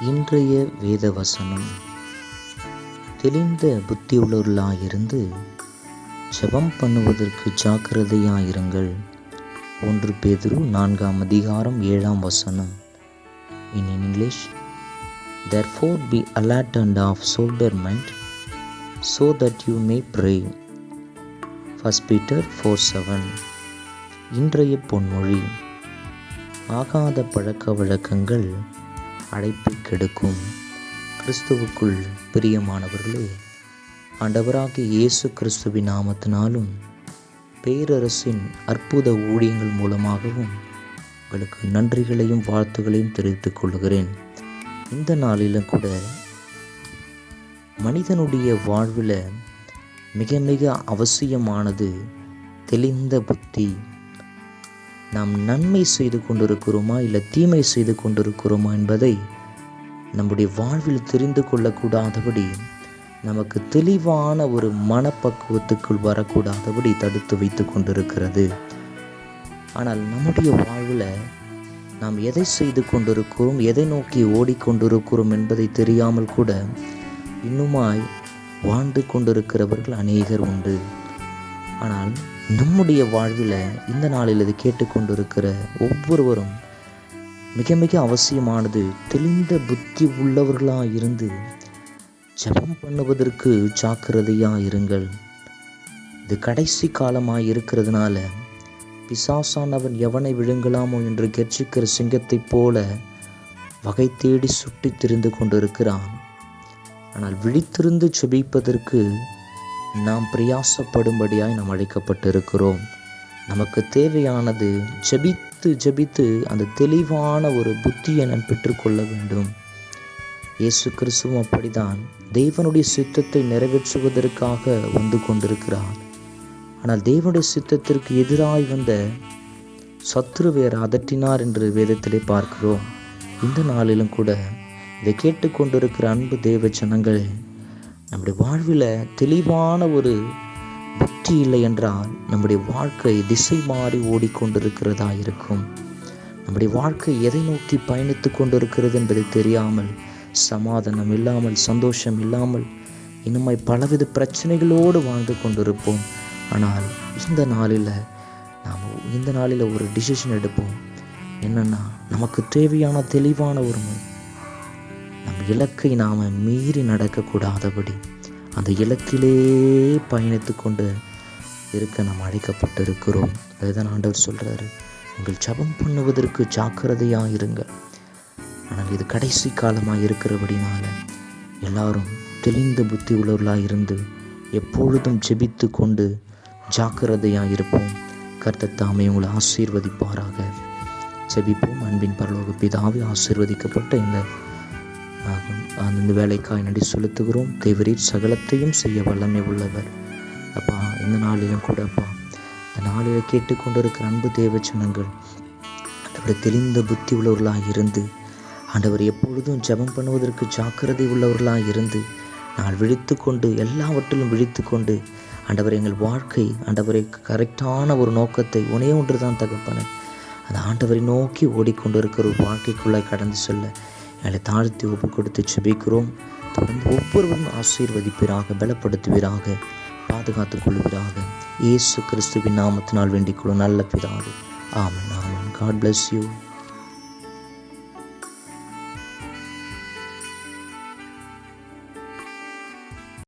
இன்றைய வேத வசனம் தெளிந்த புத்தியுள்ளவர்களாயிருந்து ஜெபம் பண்ணுவதற்கு ஜாக்கிரதையாயிருங்கள். ஒன்று பேதுரு நான்காம் அதிகாரம் ஏழாம் வசனம். In English therefore be alert and of sober mind so that you may pray. First Peter four seven இன்றைய பொன்மொழி. ஆகாத பழக்க வழக்கங்கள் அழைப்பு கெடுக்கும். கிறிஸ்துவுக்குள் பிரியமானவர்களே ஆண்டவராக இயேசு கிறிஸ்துவின் நாமத்தினாலும் பேரரசின் அற்புத ஊழியங்கள் மூலமாகவும் உங்களுக்கு நன்றிகளையும் வாழ்த்துகளையும் தெரிவித்துக் கொள்கிறேன். இந்த நாளிலும் கூட மனிதனுடைய வாழ்வில் மிக மிக அவசியமானது தெளிந்த புத்தி நாம் நன்மை செய்து கொண்டிருக்கிறோமா இல்லை தீமை செய்து கொண்டிருக்கிறோமா என்பதை நம்முடைய வாழ்வில் தெரிந்து கொள்ளக்கூடாதபடி நமக்கு தெளிவான ஒரு மனப்பக்குவத்துக்குள் வரக்கூடாதபடி தடுத்து வைத்து கொண்டிருக்கிறது. ஆனால் நம்முடைய வாழ்வில் நாம் எதை செய்து கொண்டிருக்கிறோம் எதை நோக்கி ஓடிக்கொண்டிருக்கிறோம் என்பதை தெரியாமல் கூட இன்னுமாய் வாழ்ந்து கொண்டிருக்கிறவர்கள் அநேகர் உண்டு. ஆனால் நம்முடைய வாழ்வில் இந்த நாளில் இது கேட்டுக்கொண்டிருக்கிற ஒவ்வொருவரும் மிக மிக அவசியமானது தெளிந்த புத்தி உள்ளவர்களாக இருந்து ஜெபம் பண்ணுவதற்கு ஜாக்கிரதையாக இருங்கள். இது கடைசி காலமாக இருக்கிறதுனால பிசாசானவன் எவனை விழுங்கலாமோ என்று கெர்ச்சிக்கிற சிங்கத்தைப் போல வகை தேடி சுட்டி திரிந்து கொண்டிருக்கிறான். ஆனால் விழித்திருந்து செபிப்பதற்கு நாம் பிரயாசப்படும்படியாய் நாம் அழைக்கப்பட்டிருக்கிறோம். நமக்கு தேவையானது ஜெபித்து ஜபித்து அந்த தெளிவான ஒரு புத்தியை நாம் பெற்றுக்கொள்ள வேண்டும். இயேசு கிறிஸ்துவும் அப்படிதான் தேவனுடைய சித்தத்தை நிறைவேற்றுவதற்காக வந்து கொண்டிருக்கிறார். ஆனால் தேவனுடைய சித்தத்திற்கு எதிராய் வந்த சத்ருவேர் அதட்டினார் என்று வேதத்திலே பார்க்கிறோம். இந்த நாளிலும் கூட இதை கேட்டுக்கொண்டிருக்கிற அன்பு தேவ ஜனங்கள் நம்முடைய வாழ்வில் தெளிவான ஒரு புத்தி இல்லை என்றால் நம்முடைய வாழ்க்கை திசை மாறி ஓடிக்கொண்டிருக்கிறதா இருக்கும்? நம்முடைய வாழ்க்கை எதை நோக்கி பயணித்து கொண்டிருக்கிறது என்பதை தெரியாமல் சமாதானம் இல்லாமல் சந்தோஷம் இல்லாமல் இன்னுமே பலவித பிரச்சனைகளோடு வாழ்ந்து கொண்டிருப்போம். ஆனால் இந்த நாளில் நாம் இந்த நாளில் ஒரு டிசிஷன் எடுப்போம். என்னென்னா நமக்கு தேவையான தெளிவான ஒரு இலக்கை நாம் மீறி நடக்கக்கூடாதபடி அந்த இலக்கிலே பயணித்து கொண்டு இருக்க நாம் அழைக்கப்பட்டிருக்கிறோம். அதுதான் ஆண்டவர் சொல்கிறாரு நீங்கள் ஜபம் பண்ணுவதற்கு ஜாக்கிரதையாக இருங்க ஆனால் இது கடைசி காலமாக இருக்கிறபடினால எல்லாரும் தெளிந்த புத்தி உள்ளவர்களாக இருந்து எப்பொழுதும் ஜெபித்து கொண்டு ஜாக்கிரதையாக இருப்போம். கர்த்தர் தாமே உங்களை ஆசீர்வதிப்பாராக. ஜெபிப்போம். அன்பின் பரலோக பிதாவே ஆசீர்வதிக்கப்பட்ட இந்த ஆகும். அந்த வேலைக்காய் நடி செலுத்துகிறோம். தேவரீர் சகலத்தையும் செய்ய வல்லமை உள்ளவர். அப்பா இந்த நாளிலும் கூட அப்பா. இந்த நாளில் கேட்டுக்கொண்டிருக்கிற அன்பு தேவ ஜனங்கள் ஆண்டவர் தெளிந்த புத்தி உள்ளவர்களாக இருந்து ஆண்டவர் எப்பொழுதும் ஜெபம் பண்ணுவதற்கு ஜாக்கிரதை உள்ளவர்களாக இருந்து நாங்கள் விழித்து கொண்டு எல்லாவற்றிலும் விழித்து கொண்டு ஆண்டவர் எங்கள் வாழ்க்கை ஆண்டவரை கரெக்டான ஒரு நோக்கத்தை ஒன்றே ஒன்று தான் தகப்பன. அந்த ஆண்டவரை நோக்கி ஓடிக்கொண்டிருக்கிற ஒரு வாழ்க்கைக்குள்ளே கடந்து செல்ல எங்களை தாழ்த்தி ஒப்பு கொடுத்து செபிக்கிறோம் தொடர்ந்து ஒவ்வொருவரும் ஆசீர்வதிப்பீராக பலப்படுத்துவீராக பாதுகாத்துக் கொள்வீராக. இயேசு கிறிஸ்துவின் நாமத்தினால் வேண்டிக் கொள்ளும் நல்ல பிதாவே. Amen Amen. God bless you